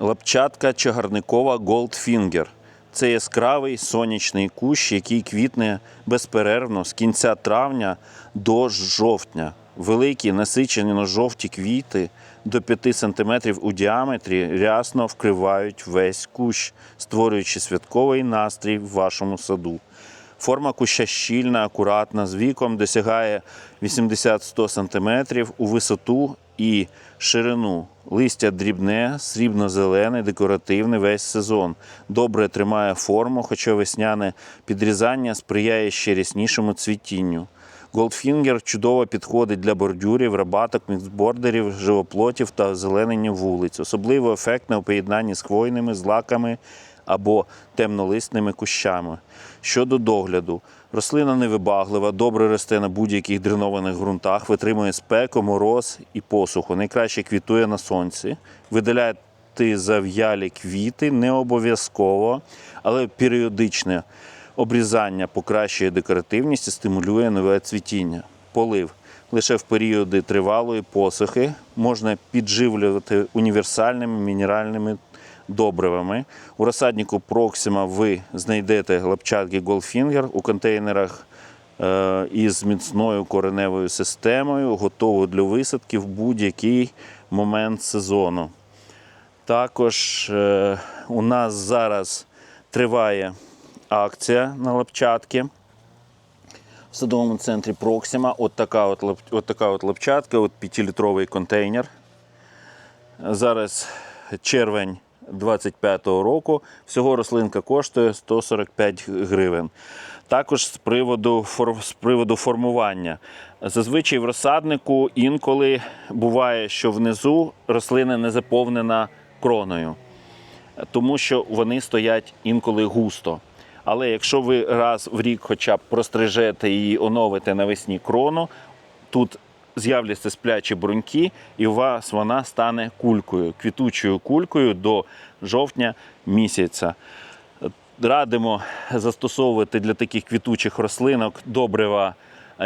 Лапчатка чагарникова Goldfinger. Це яскравий сонячний кущ, який квітне безперервно з кінця травня до жовтня. Великі насичено жовті квіти до 5 см у діаметрі рясно вкривають весь кущ, створюючи святковий настрій в вашому саду. Форма куща щільна, акуратна, з віком досягає 80-100 см у висоту і ширину. Листя дрібне, срібно-зелене, декоративне весь сезон. Добре тримає форму, хоча весняне підрізання сприяє ще ряснішому цвітінню. Голдфінгер чудово підходить для бордюрів, рабаток, міксбордерів, живоплотів та озеленення вулиць. Особливо ефектне у поєднанні з хвойними, злаками або темнолисними кущами. Щодо догляду, рослина невибаглива, добре росте на будь-яких дренованих ґрунтах, витримує спеку, мороз і посуху. Найкраще квітує на сонці. Видаляти зав'ялі квіти не обов'язково, але періодичне обрізання покращує декоративність і стимулює нове цвітіння. Полив. Лише в періоди тривалої посухи можна підживлювати універсальними мінеральними добривами. У розсаднику Proxima ви знайдете лапчатки Goldfinger у контейнерах е, із міцною кореневою системою, готову для висадки в будь-який момент сезону. Також е, у нас зараз триває акція на лапчатки в садовому центрі Proxima. От така от, от така от лапчатка, от 5-літровий контейнер. Зараз червень 25-го року. Всього рослинка коштує 145 гривень. Також з приводу, з приводу формування. Зазвичай в розсаднику інколи буває, що внизу рослина не заповнена кроною, тому що вони стоять інколи густо. Але якщо ви раз в рік хоча б прострижете і оновите навесні крону, тут з'являться сплячі бруньки, і у вас вона стане кулькою, квітучою кулькою до жовтня місяця. Радимо застосовувати для таких квітучих рослинок добрива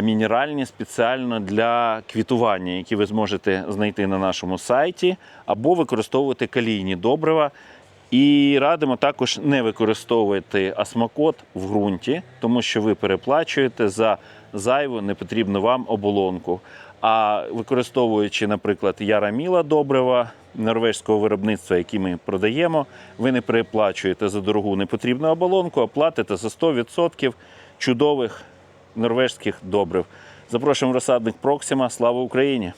мінеральні спеціально для квітування, які ви зможете знайти на нашому сайті, або використовувати калійні добрива. І радимо також не використовувати асмакот в ґрунті, тому що ви переплачуєте за зайву непотрібну вам оболонку. А використовуючи, наприклад, яраміла добрива норвезького виробництва, які ми продаємо, ви не переплачуєте за дорогу непотрібну оболонку, а платите за 100% чудових норвезьких добрив. Запрошуємо розсадник Проксима. Слава Україні!